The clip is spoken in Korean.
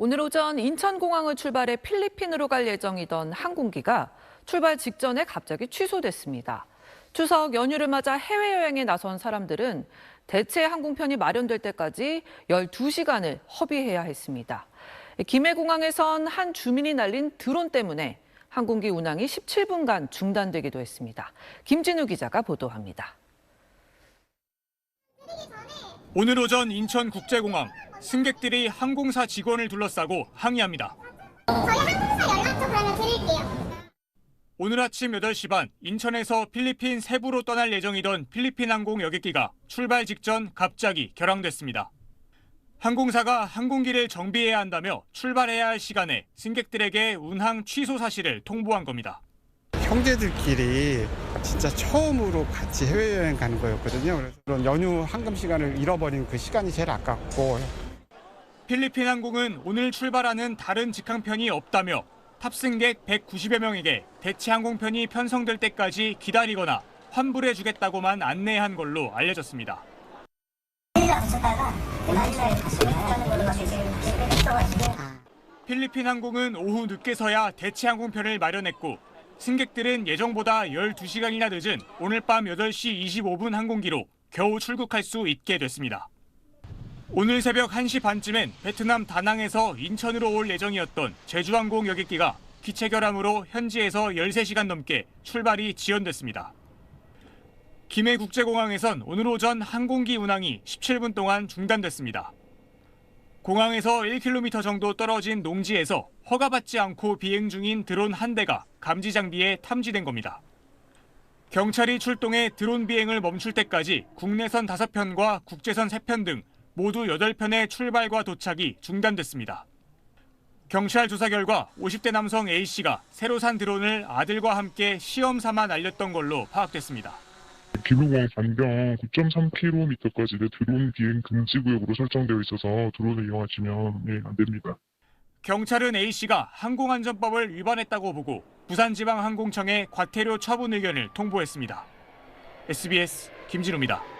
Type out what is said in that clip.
오늘 오전 인천공항을 출발해 필리핀으로 갈 예정이던 항공기가 출발 직전에 갑자기 취소됐습니다. 추석 연휴를 맞아 해외여행에 나선 사람들은 대체 항공편이 마련될 때까지 12시간을 허비해야 했습니다. 김해공항에선 한 주민이 날린 드론 때문에 항공기 운항이 17분간 중단되기도 했습니다. 김진우 기자가 보도합니다. 오늘 오전 인천국제공항 승객들이 항공사 직원을 둘러싸고 항의합니다. 저희 항공사 연락처 그러면 드릴게요. 오늘 아침 8시 반 인천에서 필리핀 세부로 떠날 예정이던 필리핀 항공 여객기가 출발 직전 갑자기 결항됐습니다. 항공사가 항공기를 정비해야 한다며 출발해야 할 시간에 승객들에게 운항 취소 사실을 통보한 겁니다. 형제들끼리 진짜 처음으로 같이 해외여행 가는 거였거든요. 그래서 그런 연휴 황금 시간을 잃어버린 그 시간이 제일 아깝고 필리핀 항공은 오늘 출발하는 다른 직항편이 없다며 탑승객 190여 명에게 대체 항공편이 편성될 때까지 기다리거나 환불해 주겠다고만 안내한 걸로 알려졌습니다. 필리핀 항공은 오후 늦게서야 대체 항공편을 마련했고 승객들은 예정보다 12시간이나 늦은 오늘 밤 8시 25분 항공기로 겨우 출국할 수 있게 됐습니다. 오늘 새벽 1시 반쯤엔 베트남 다낭에서 인천으로 올 예정이었던 제주항공 여객기가 기체 결함으로 현지에서 13시간 넘게 출발이 지연됐습니다. 김해 국제공항에선 오늘 오전 항공기 운항이 17분 동안 중단됐습니다. 공항에서 1km 정도 떨어진 농지에서 허가받지 않고 비행 중인 드론 한 대가 감지 장비에 탐지된 겁니다. 경찰이 출동해 드론 비행을 멈출 때까지 국내선 5편과 국제선 3편 등 모두 8편의 출발과 도착이 중단됐습니다. 경찰 조사 결과 50대 남성 A씨가 새로 산 드론을 아들과 함께 시험 삼아 날렸던 걸로 파악됐습니다. 김해공항 반경 9.3km까지의 드론 비행 금지 구역으로 설정되어 있어서 드론을 이용하시면 예, 안 됩니다. 경찰은 A씨가 항공안전법을 위반했다고 보고 부산지방항공청에 과태료 처분 의견을 통보했습니다. SBS 김진우입니다.